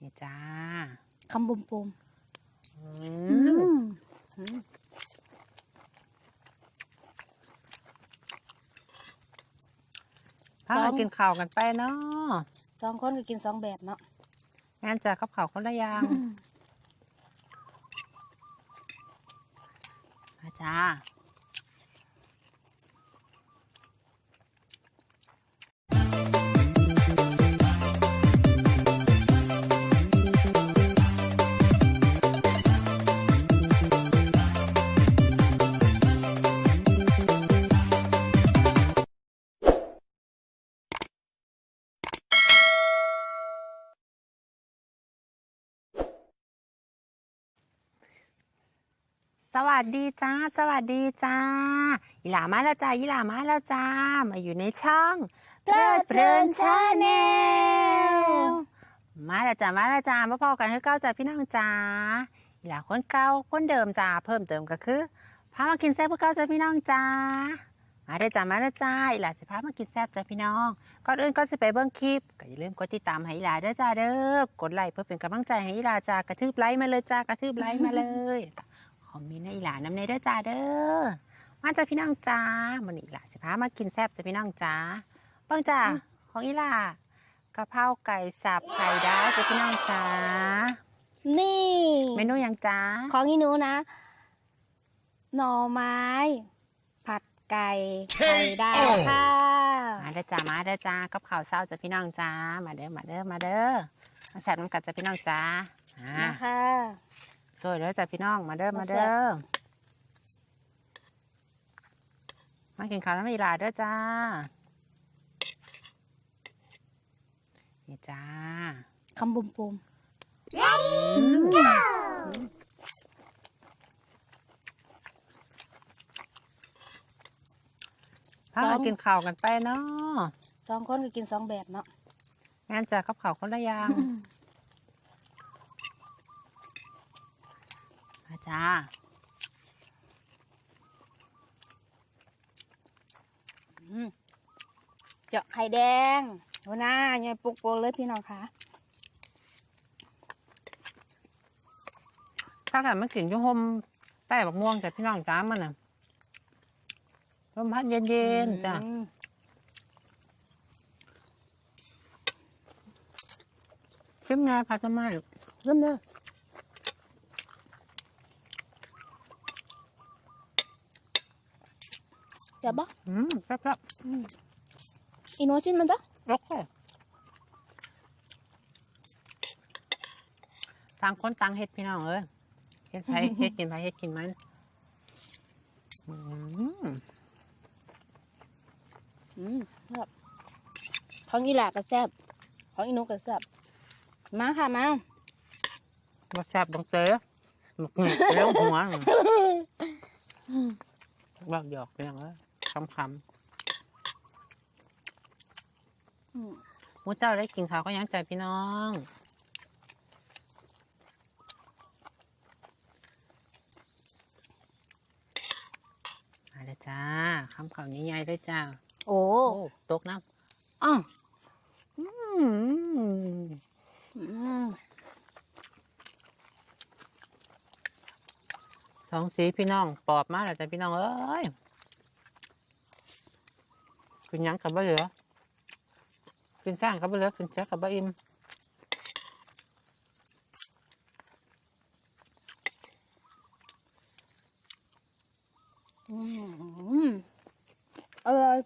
นี่จ้าคำบุมปุมอือืมมอืมพาสอเรางกินข้าวกันไปเนาะสองคนก็กินสองแบบเนาะงานจะกับข้าวคนละอย่างมาจ้า สวัสดีจ้า สวัสดีจ้าอีหลามาแล้วจ้าอีหลามาแล้วจ้า มาอยู่ในช่องเพลิดเพลินชาแนลมาแล้วจ้ามาแล้วจ้ามาพอกันคือเก้าจ้าพี่น้องจ้าอีหลาคนเก่าคนเดิมจ้าเพิ่มเติมก็คือพามากินแซ่บเพื่อเก้าจ้าพี่น้องจ้ามาเลยจ้ามาเลยจ้าอีหลาสิพามากินแซ่บจ้าพี่น้องก่อนอื่นก็สิไปเบิ่งคลิปก็อย่าลืมกดติดตามให้อีหลาเด้อจ้าเด้อกดไลค์เพื่อเป็นกำลังใจให้อีหลาจ้ากระทืบไลค์มาเลยจ้ากระทืบไลค์มาเลยค อมเมนต์ให้อีหลานำในเด้อจ้าเด้อมาจ้าพี่น้องจ้ามันอีหลาสิพามากินแซ่บจ้าพี่น้องจ้าเบิ่งจ้าของอีหลากะเพราไก่สับไข่ดาวจ้าพี่น้องจ้านี่เมนูหยังจ้าของอีหนูนะหน่อไม้ ผัดไก่ไข่ดาวค่ะมาเด้อจ้ามาเด้อจ้ากับข้าวเช้าจ้าพี่น้องจ้ามาเด้อมาเด้อมาเด้อมาแซ่บน้ำกัดจ้าพี่น้องจ้าอ่านะคะ สวยเด้อจ้าพี่น้องมาเด้อมาเด้อมากินข้าวน้ำอีหลาเด้อจ้านี่จ้าคำบุมปุมพาเรากินข้าวกันไปเนาะสองคนก็กินสองแบบเนาะงานจะกับข้าวคนละอย่างมา จ้าอืมเจาะไข่แดงโหน้าใหญ่ปุกโปกเลยพี่น้องคะถ้าเกิดมันกินอยุ่ห่มใต้บักม่วงแต่พี่น้องจ้ามันน่ะลมพัดเย็นๆจ้ะอืมชิมงาผัดต้นไม้ชิมเลย เดี๋ยวบ่อืมแซ่บอีโนชินมันจ้ะๆโอเคต่างคนต่างเฮ็ดพี่น้องเอ้ยเฮ็ดไผเฮ็ดกินไผเฮ็ดกินมันอืมอืมครับของอีหลาก็แซ่บของอีโนก็แซ่บมาค่ะมามาแซ่บบังเตอบักหนึ่งเลี้ยวหัวบอกหยอกพี่น้องเอ้ย คำคำอืมมูเจ้าได้กินข้าวก็ยังใจพี่น้องมาเลยจ้าคำข่าวนี้ใหญ่เลยจ้า โอ้โอ้ตกน้ำอ้าวอืมอืมสองสีพี่น้องปอบมาแล้วจ้ะพี่น้องเอ้ย กินยังกับบ่เหลือกินสร้างกับบ่เหลือกินเสือกับบ่อิ่ม อืมอร่อย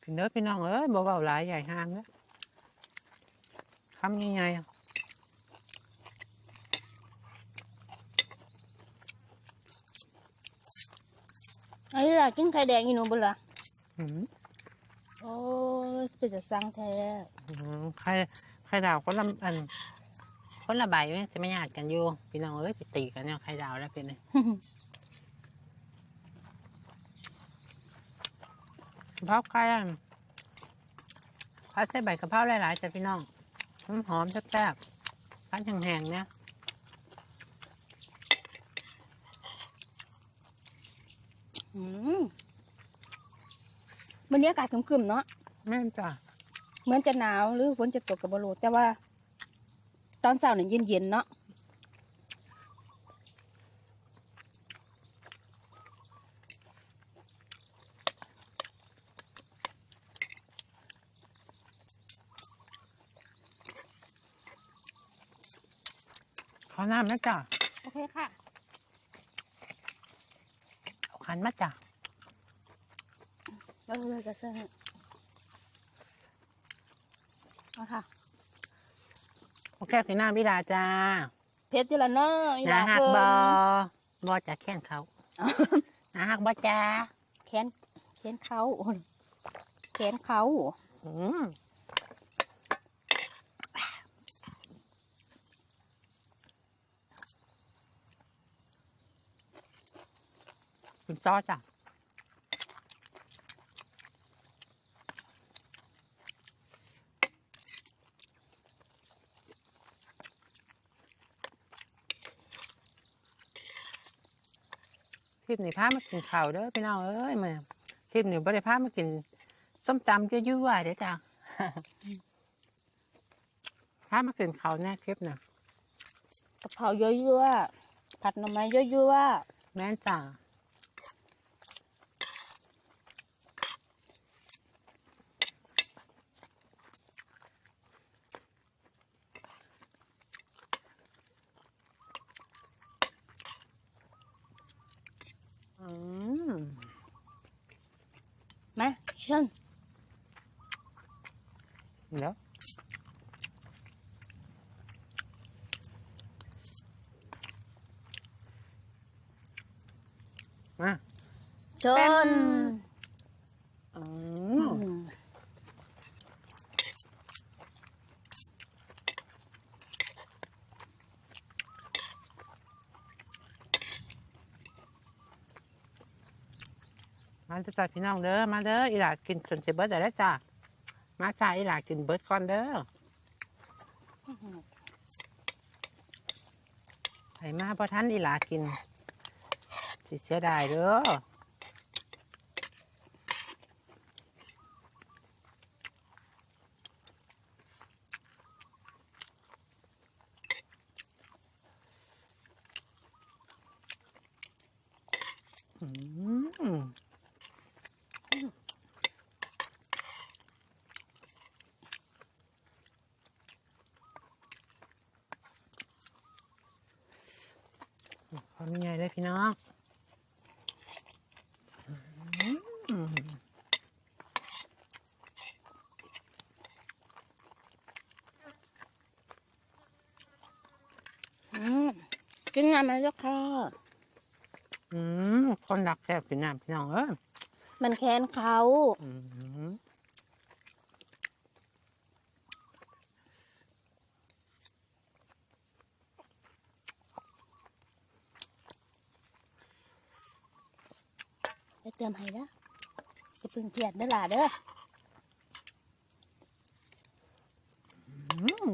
嗯 กินเด้อพี่น้องเอ้ยบ่เบาหลายใหญ่ห้างเด้อคำใหญ่ๆอะอันนี้ล่ะกินไข่แดงอีโนบุล่ะอืมโอ้ยเป็นจะสั่งแท้อืมไข่ไข่ดาวคนละอันคนละใบเว้ยจะไม่ญาติกันอยู่พี่น้องเอ้ยสิตีกันเนี่ยไข่ดาวแล้วเป็นไง กะ เพราไก่อะพัดใส่ใบกะเพราหลายๆจ้ะพี่น้องหอมๆแซ่บๆพัดแห้งๆเนี่ยอืมวันนี้อากาศครึมๆเนาะแม่นจ้ะเหมือนจะหนาวหรือฝนจะตกกับบรูแต่ว่า ตอนเช้าเนี่ยเย็นๆเนาะ น้ำนะจ้ะโอเคค่ะเอาขันมาจ้ะเออจะเสื้อให้เอาค่ะโอเคพี่น้ำพี่ดาจ้าเพชรจิละเนาะอีหนาลาหักเพิ่นบอบอจะแข่งเขานาหักบอจ้าแขนแขนเขาแขนเขาอืม คุณจ้อจ้ะคลิปนี้พามากินข้าวเด้อพี่น้องเอ้ยมาคลิปนี้บ่ได้พามากินส้มตำยั่วๆเด้อจ้ะพามากินข้าวแน่คลิปน่ะกะเพรายั่วๆผัดหน่อไม้ยั่วแม่นจ้ะอืม ๆ มาเชิญ เดี๋ยวมา เชิญ อื อื ม ม มาจะจ่าพี่น้องเด้อมาเด้ออีหลากินจนสิเบิร์ดได้จ้ะมาจ้าอีหลากินเบิร์ดก่อนเด้อไผมาพอท่านอีหลากินสิเสียดายเด้อมพร้อม ใหญ่เลยพี่น้องอืมอืมกินงานมาแล้วค่ะอืมคนดักแซ่บพี่น้ำพี่น้องเอ้ยมันแขนเขา อืม จะเติมให้แล้วจะพึ่งเครียดเด้อหล่ะเด้ออืม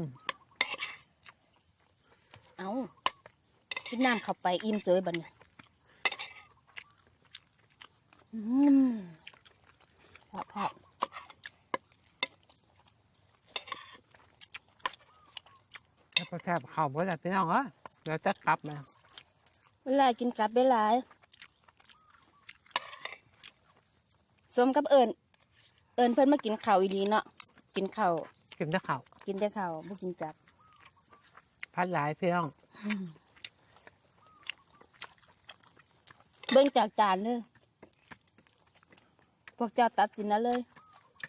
เอากินน้ำเข้าไปอิ่มเสยบัดเนี่ยอืมพอพอแล้วก็แซ่บข้าวเบิร์ดแล้วพี่น้องเอ้ยเดี๋ยวจะกลับมาเวลากินกลับได้หลาย สมกับเอิญเอิญเพิ่นมากินข้าวอีหลีเนาะกินข้าวกินแต่ข้าวกินแต่ข้าวบ่กินจับพัดหลายพี่น้องเบิ่งจากจานเลยพวกเจ้าตัดสินนะเลย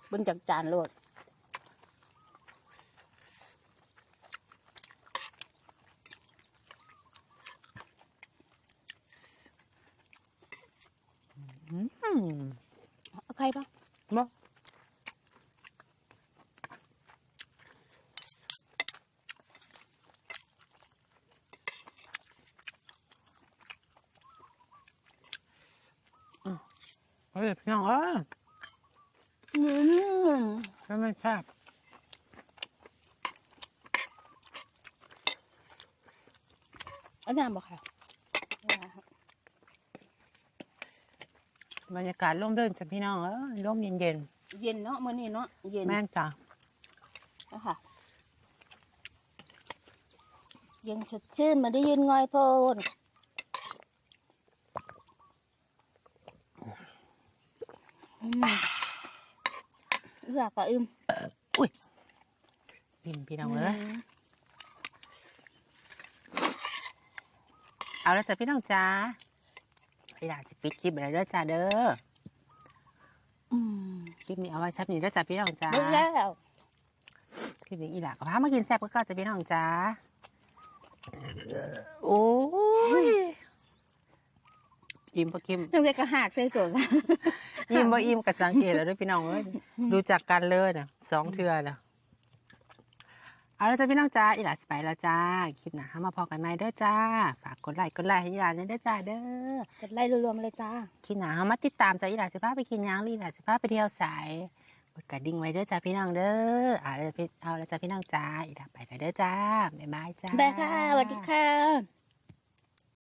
เบิ่งจากจานโลดอืม เอาใครปะ บ่อืม เอาเลยพี่น้องเอ้ยอืมแล้วมันแซ่บเอาน้ำบ่ค่ะ บรรยากาศร่มรื่นจ้ะพี่น้องเออร่มเย็นเย็นเนาะมื้อนี้เนาะเย็นๆแม่นจ้ะแล้วค่ะ เย็นสดชื่นมาได้ยืนงอยโพน อยากกะอึมพิมพี่น้องเอ้ยเอาแล้วจ้ะพี่น้องจ้าพี่ดาจะปิดคลิปอะไรเด้อจ้าเด้ออืมคลิปนี้เอาไว้ซับนี้เด้อจ้าพี่น้องจ้าเบิดแล้วคลิปนี้อีหลากับพามากินแซ่บก็เก้าจ้ะพี่น้องจ้าโอ้ยอิ่มปะคิมตั้งแต่กระหากใส่สน อิ่มบ่อิ่มกับสังเกตแล้วด้วยพี่น้องเอ้ยดูจากกันเลยนะสองเทือแล้วเอาแล้วจ้ะพี่น้องจ้าอีหลาสไปแล้วจ้าคลิปหน้าห้ามาพอกันใหม่เด้อจ้าฝากกดไลค์กดไลค์ให้อีหลาเนี่ยเด้อจ้าเด้อกดไล่รวมๆเลยจ้าคลิปหน้าห้ามาติดตามจ้าอีหลาสิพาไปกินหยังอีหลาสิพาไปเที่ยวสายกดกระดิ่งไว้เด้อจ้าพี่น้องเด้อเอาแล้วจ้ะพี่เอาแล้วจ้าพี่น้องจ้าอีหลาไปแล้วเด้อจ้าบ๊ายบายจ้าบายค่ะสวัสดีค่ะ